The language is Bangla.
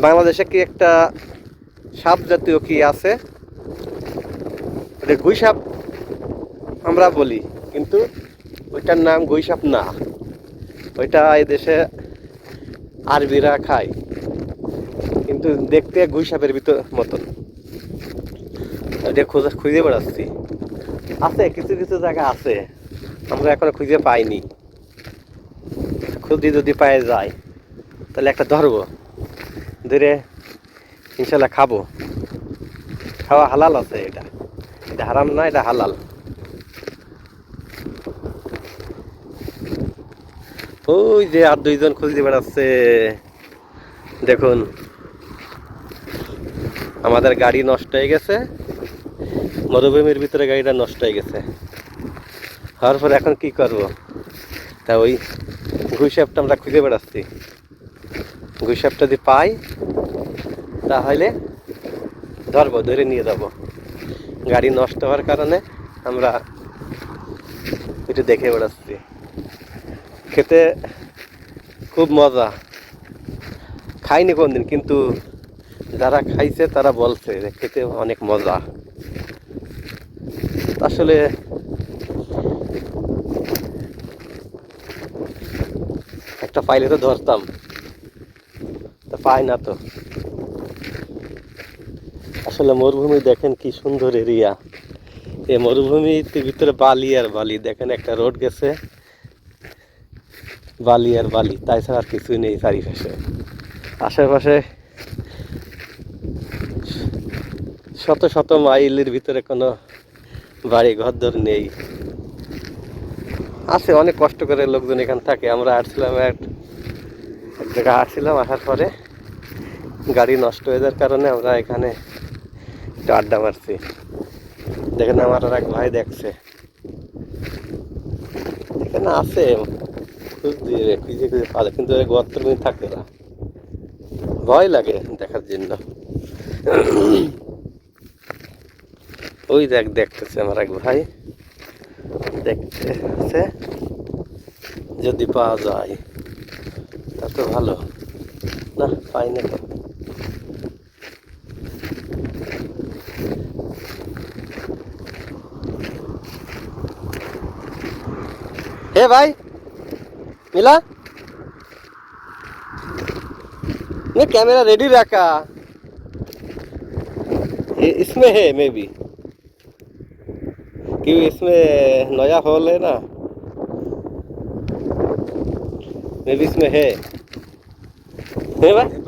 বাংলাদেশে কি একটা সাপ জাতীয় কি আছে? গুই সাপ আমরা বলি, কিন্তু ওইটার নাম গুই সাপ না। ওইটা এই দেশে আরবিরা খায়, কিন্তু দেখতে গুই সাপের ভিতর মতন। খুঁজে খুঁজে বেড়াচ্ছি। আছে, কিছু কিছু জায়গা আছে, আমরা এখনও খুঁজে পাইনি। খুঁজে যদি পায়ে যায়, তাহলে একটা ধরবো। ধরে ইনশাল্লাহ খাব। খাওয়া হালাল আছে এটা। এটা হারাম না, এটা হালাল। ওই যে আর দুইজন খুঁজতে বেড়াচ্ছে। দেখুন, আমাদের গাড়ি নষ্ট হয়ে গেছে। মরুভূমির ভিতরে গাড়িটা নষ্ট হয়ে গেছে। হওয়ার পর এখন কি করব? তা ওই ঘুষাপটা আমরা খুঁজে বেড়াচ্ছি। ঘুষাপটা যদি পাই, তাহলে ধরবো, ধরে নিয়ে যাব। গাড়ি নষ্ট হওয়ার কারণে আমরা একটু দেখে বেড়াচ্ছি। খেতে খুব মজা। খাইনি কোনদিন, কিন্তু যারা খাইছে তারা বলছে যে খেতে অনেক মজা। আসলে একটা পাইলে তো ধরতাম। পাই না তো। আসলে মরুভূমি দেখেন কি সুন্দর এরিয়া। এই মরুভূমিতে ভিতরে বালি আর বালি। দেখেন একটা রোড গেছে, বালি আর বালি। তাই ছাড়া আর কিছুই নেই চারিপাশে। আশেপাশে শত শত মাইলের ভিতরে কোনো বাড়ি ঘরদর নেই। আছে, অনেক কষ্ট করে লোকজন এখানে থাকে। আমরা আসছিলাম এক জায়গায় আসছিলাম আসার পরে গাড়ি নষ্ট হয়ে যাওয়ার কারণে আমরা এখানে একটু আড্ডা মারছি। দেখেন আমার আর এক ভাই দেখছে। এখানে আছে। খুঁজছি রে, খুঁজে খুঁজে পালে কিন্তু গর্তের মধ্যে থাকে না। ভয় লাগে দেখার জন্য। ওই দেখ দেখতেছে আমার এক ভাই। দেখতেছে। যদি পাওয়া যায় তা তো ভালো। না পাই না তো। हे भाई, मिला? ये कैमरा रेडी रखा। इसमें है मे बी क्यों इसमें नया हॉल है ना? मे बी इसमें है भाई?